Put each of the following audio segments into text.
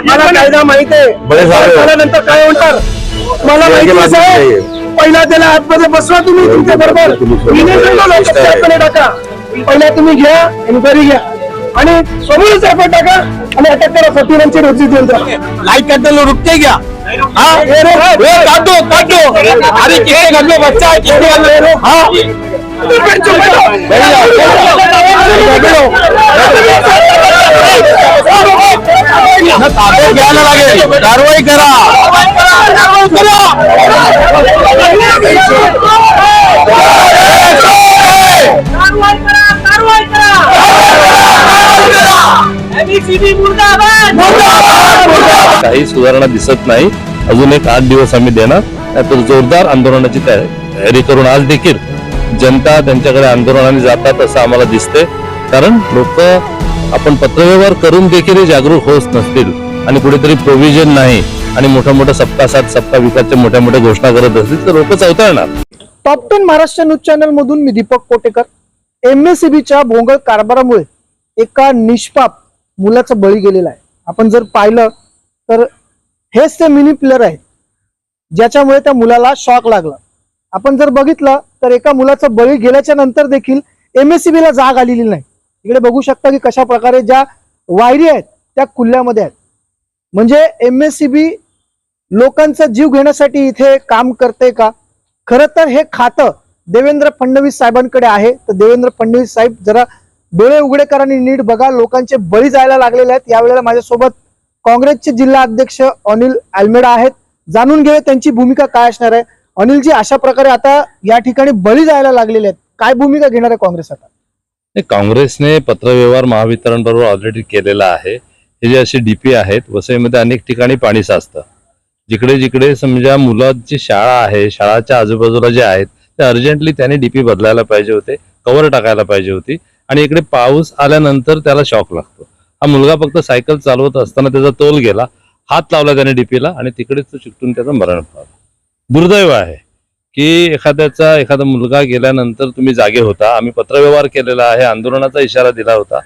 मला कायदा माहीत आहे. साहेब. नंतर काय म्हणतात मला माहिती आहे साहेब पहिला त्याला आतमध्ये बसवा तुम्ही तुमच्या बरोबर. टाका. पहिला तुम्ही घ्या एन्क्वायरी घ्या. आणि समोरच आपण टाका आणि अटक करा. सतीरांची रोजी देऊन लाइट करते लोग रुकते क्या हाँ? ए, काट काट अरे कितने घर में बच्चा घर में हाँ? ताब्यात घ्यायला लागेल कारवाई करा काही सुधारणा दिसत नाही. अजून एक आठ दिवस आम्ही देणार. त्यातून जोरदार आंदोलनाची तयारी करून आज देखील जनता त्यांच्याकडे आंदोलनाने जातात असं आम्हाला दिसते कारण लोक आपण पत्रव्यवहार करून देखील जागरूक होत नसतील आणि कुठेतरी प्रोव्हिजन नाही आणि मोठ्या मोठ्या सप्ता सात सप्ता विकासच्या मोठ्या मोठ्या घोषणा करत असतील तर लोक चौथळणार. Top ten Maharashtra news channel मधून मी दीपक कोटेकर. एमएससीबीच्या भोंगळ कारभारामुळे एका निष्पाप मुलाचा बळी गेलेला आहे. आपण जर पाहिलं तर हेच ते मिनी प्लेअर आहेत ज्याच्यामुळे त्या मुलाला शॉक लागला. आपण जर बघितलं तर एका मुलाचा बळी गेल्याच्यानंतर देखील एमएससीबी ला जाग आलेली नाही. इकडे बघू शकता की कशा प्रकारे ज्या वायरी आहेत त्या कुल्ल्यामध्ये आहेत. म्हणजे एमएससीबी लोकांचा जीव घेण्यासाठी इथे काम करते का? खरं तर हे खातं देवेंद्र फडणवीस साहेबांकडे आहे. तर देवेंद्र फडणवीस साहेब जरा डोळे उघडे करा आणि नीट बघा. लोकांचे बळी जायला लागलेले आहेत. यावेळेला माझ्यासोबत काँग्रेसचे जिल्हा अध्यक्ष अनिल आल्मेडा आहेत. जाणून घेऊया त्यांची भूमिका काय असणार आहे. अनिलजी अशा प्रकारे आता या ठिकाणी बळी जायला लागलेले आहेत. काय भूमिका घेणार आहे काँग्रेस आता? हे काँग्रेसने पत्रव्यवहार महावितरण बरोबर ऑलरेडी केलेला आहे. हे जे असे डीपी आहेत वसईमध्ये अनेक ठिकाणी पाणी साचतं. जिकडे जिकडे समजा मुलांची शाळा आहे शाळाच्या आजूबाजूला जे आहेत ते अर्जंटली त्याने डीपी बदलायला पाहिजे होते कव्हर टाकायला पाहिजे होती आणि इकडे पाऊस आल्यानंतर त्याला शॉक लागतो. हा मुलगा फक्त सायकल चालवत असताना त्याचा तोल गेला हात लावला त्याने डीपीला आणि तिकडेच तो चिकटून त्याचं मरण पावलं. दुर्दैव आहे की एखाद्याचा एखादा मुलगा गेल्यानंतर तुम्ही जागे होता आम्ही पत्रव्यवहार केलेला आहे आंदोलनाचा इशारा दिला होता.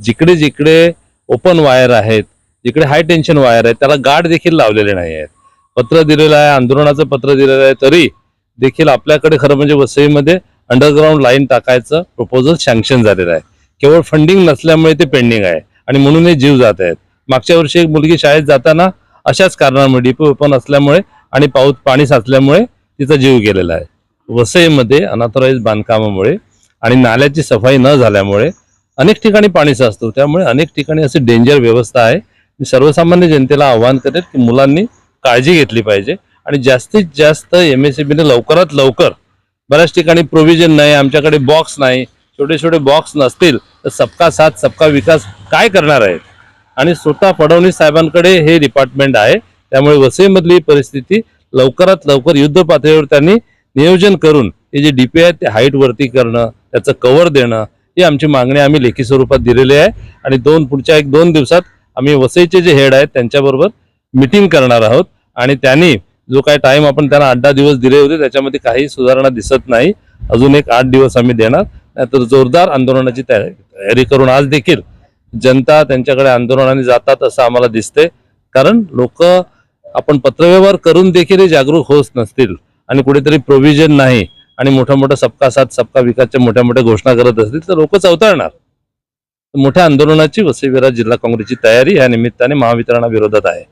जिकडे जिकडे ओपन वायर आहेत जिकडे हाय टेन्शन वायर आहेत त्याला गाठ देखील लावलेले नाही आहेत. पत्र दिलेलं आहे आंदोलनाचं पत्र दिलेलं आहे तरी देखील आपल्याकडे खरं म्हणजे वसईमध्ये अंडरग्राऊंड लाईन टाकायचं प्रपोजल सँक्शन झालेलं आहे. केवळ फंडिंग नसल्यामुळे ते पेंडिंग आहे आणि म्हणून हे जीव जात आहेत. मागच्या वर्षी एक मुलगी शाळेत जाताना अशाच कारणामुळे डीपी ओपन असल्यामुळे आणि पाऊस पाणी साचल्यामुळे तिचा जीव गेलेला आहे. वसईमध्ये अनाथराईज बांधकामामुळे आणि नाल्याची सफाई न झाल्यामुळे अनेक ठिकाणी पाणी साचतो. त्यामुळे अनेक ठिकाणी अशी डेंजर व्यवस्था आहे. मी सर्वसामान्य जनतेला आव्हान करेल की मुलांनी काळजी घेतली पाहिजे आणि जास्तीत जास्त एम एस लवकरात लवकर बऱ्याच ठिकाणी प्रोव्हिजन नाही आमच्याकडे बॉक्स नाही छोटे छोटे बॉक्स नसतील तर सबका साथ सबका विकास काय करणार आहेत? आणि स्वतः फडणवीस साहेबांकडे हे डिपार्टमेंट आहे. त्यामुळे वसईमधली परिस्थिती लवकरात लवकर युद्ध पातळीवर त्यांनी नियोजन करून हे जे डीपी आहे ते हाईट वरती करणं त्याचं कव्हर देणं ही आमची मागणी आम्ही लेखी स्वरूपात दिलेली आहे. आणि दोन पुढच्या एक दोन दिवसात आम्ही वसईचे जे हेड आहेत त्यांच्याबरोबर मिटिंग करणार आहोत. आणि त्यांनी जो काही टाईम आपण त्यांना आठ दहा दिवस दिले होते त्याच्यामध्ये काही सुधारणा दिसत नाही. अजून एक आठ दिवस आम्ही देणार. नाहीतर जोरदार आंदोलनाची तयारी तयारी करून आज देखील जनता त्यांच्याकडे आंदोलनाने जातात असं आम्हाला दिसते कारण लोक आपण पत्रव्यवहार करून देखील जागरूक होत नसतील आणि कुठेतरी प्रोव्हिजन नाही आणि मोठ्या मोठ्या सबका साथ सबका विकासच्या मोठ्या मोठ्या घोषणा करत असतील तर लोक चौथळणार मोठ्या आंदोलनाची वसईविरा जिल्हा काँग्रेसची तयारी या निमित्ताने महावितरणाविरोधात आहे.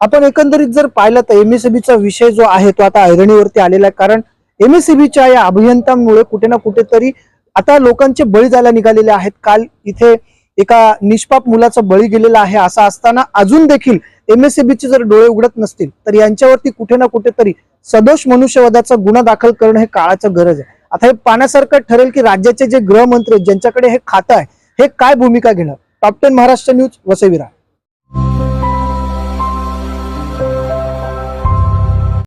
आपण एकंदरीत जर पाहिलं तर एमएससीबीचा विषय जो आहे तो आता ऐरणीवरती आलेला आहे. कारण एमएससीबीच्या या अभियंत्यांमुळे कुठे ना कुठेतरी आता लोकांचे बळी जायला निघालेले आहेत. काल इथे एका निष्पाप मुलाचा बळी गेलेला आहे. असा असताना अजून देखील एमएससीबीचे जर डोळे उघडत नसतील तर यांच्यावरती कुठे ना कुठेतरी सदोष मनुष्यवादाचा गुन्हा दाखल करणं हे काळाचं गरज आहे. आता हे पाण्यासारखं ठरेल की राज्याचे जे गृहमंत्री आहेत, ज्यांच्याकडे हे खातं आहे हे काय भूमिका घेणार? Top ten Maharashtra news वसेविरा